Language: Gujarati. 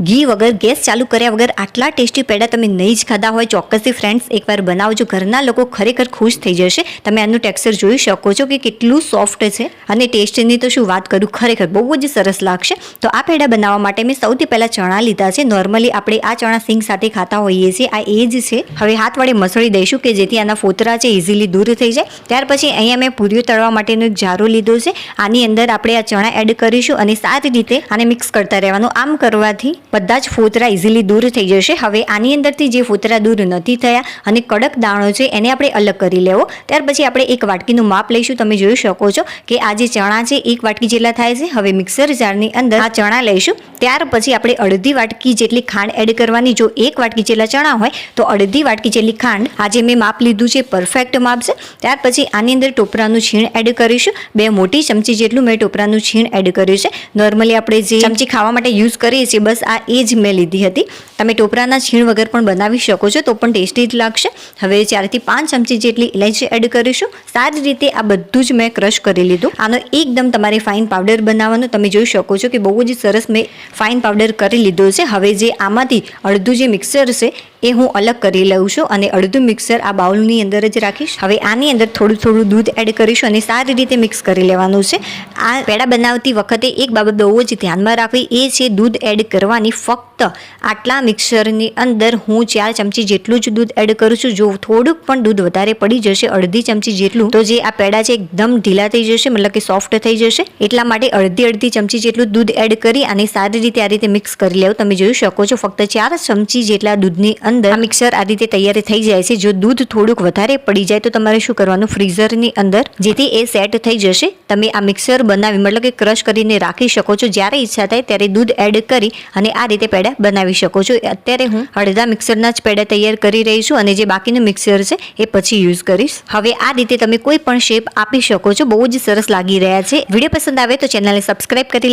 ઘી વગર ગેસ ચાલુ કર્યા વગર આટલા ટેસ્ટી પેડા તમે નહીં જ ખાધા હોય, ચોક્કસથી ફ્રેન્ડ્સ એકવાર બનાવજો. ઘરના લોકો ખરેખર ખુશ થઈ જશે. તમે આનું ટેક્સચર જોઈ શકો છો કે કેટલું સોફ્ટ છે અને ટેસ્ટની તો શું વાત કરું? ખરેખર બહુ જ સરસ લાગશે. તો આ પેડા બનાવવા માટે મેં સૌથી પહેલાં ચણા લીધા છે. નોર્મલી આપણે આ ચણા સિંગ સાથે ખાતા હોઈએ છીએ. આ એ જ છે. હવે હાથ વડે મસળી દઈશું કે જેથી આના ફોતરા છે ઇઝીલી દૂર થઈ જાય. ત્યાર પછી અહીંયા મેં પૂરીઓ તળવા માટેનો એક જારો લીધો છે. આની અંદર આપણે આ ચણા એડ કરીશું અને સારી રીતે આને મિક્સ કરતા રહેવાનું. આમ કરવાથી બધા જ ફોતરા ઇઝીલી દૂર થઈ જશે. હવે આની અંદરથી જે ફોતરા દૂર નથી થયા અને કડક દાણો છે, એને આપણે અલગ કરી લેવો. ત્યાર પછી આપણે એક વાટકીનું માપ લઈશું. તમે જોઈ શકો છો કે આ જે ચણા છે, એક વાટકી જેટલા થાય છે. હવે મિક્સર જારની અંદર આ ચણા લઈશું. ત્યાર પછી આપણે અડધી વાટકી જેટલી ખાંડ એડ કરવાની. જો એક વાટકી જેટલા ચણા હોય, તો અડધી વાટકી જેટલી ખાંડ. આજે મેં માપ લીધું છે પરફેક્ટ માપ છે. ત્યાર પછી આની અંદર ટોપરાનું છીણ એડ કરીશું. બે મોટી ચમચી જેટલું મેં ટોપરાનું છીણ એડ કર્યું છે. નોર્મલી આપણે જે ચમચી ખાવા માટે યુઝ કરીએ છીએ, બસ આ એ જ મેં લીધી હતી. તમે ટોપરાના છીણ વગર પણ બનાવી શકો છો, તો પણ ટેસ્ટી જ લાગશે. હવે ચારથી પાંચ ચમચી જેટલી ઇલાયચી એડ કરીશું. સારી રીતે આ બધું જ મેં ક્રશ કરી લીધું. આનો એકદમ તમારે ફાઇન પાવડર બનાવવાનો, તમે જોઈ શકો છો કે બહુ જ સરસ મેં ફાઇન પાવડર કરી લીધો છે. હવે જે આમાંથી અડધું જે મિક્સર છે એ હું અલગ કરી લઉં છું અને અડધું મિક્સર આ બાઉલની અંદર જ રાખીશ. હવે આની અંદર થોડું થોડું દૂધ એડ કરીશું અને સારી રીતે મિક્સ કરી લેવાનું છે. આ પેડા બનાવતી વખતે એક બાબત બહુ જ ધ્યાનમાં રાખવી, એ છે દૂધ એડ કરવાની ફક્ત આટલા મિક્સરની અંદર હું ચાર ચમચી જેટલું જ દૂધ એડ કરું છું. જો થોડુંક પણ દૂધ વધારે પડી જશે, અડધી ચમચી જેટલું, તો જે આ પેડા છે એકદમ ઢીલા થઈ જશે, મતલબ કે સોફ્ટ થઈ જશે. એટલા માટે અડધી અડધી ચમચી જેટલું દૂધ એડ કરી અને સારી રીતે આ રીતે મિક્સ કરી લેવું. તમે જોઈ શકો છો, ફક્ત ચાર ચમચી જેટલા દૂધની અંદર મિક્સર આ રીતે તૈયાર થઈ જાય છે. જો દૂધ થોડુંક વધારે પડી જાય તો તમારે શું કરવાનું? ફ્રીઝરની અંદર જેથી એ સેટ થઈ જશે. તમે આ મિક્સર બનાવી, મતલબ કે ક્રશ કરીને રાખી શકો છો. જ્યારે ઈચ્છા થાય ત્યારે દૂધ એડ કરી અને આ રીતે પેડા બનાવી શકો છો. અત્યારે હું અડધા મિક્સરના જ પેડા તૈયાર કરી રહી છું અને જે બાકીનું મિક્સર છે એ પછી યુઝ કરીશ. હવે આ રીતે તમે કોઈ પણ શેપ આપી શકો છો. બહુ જ સરસ લાગી રહ્યા છે. વીડિયો પસંદ આવે તો ચેનલને સબસ્ક્રાઈબ કરી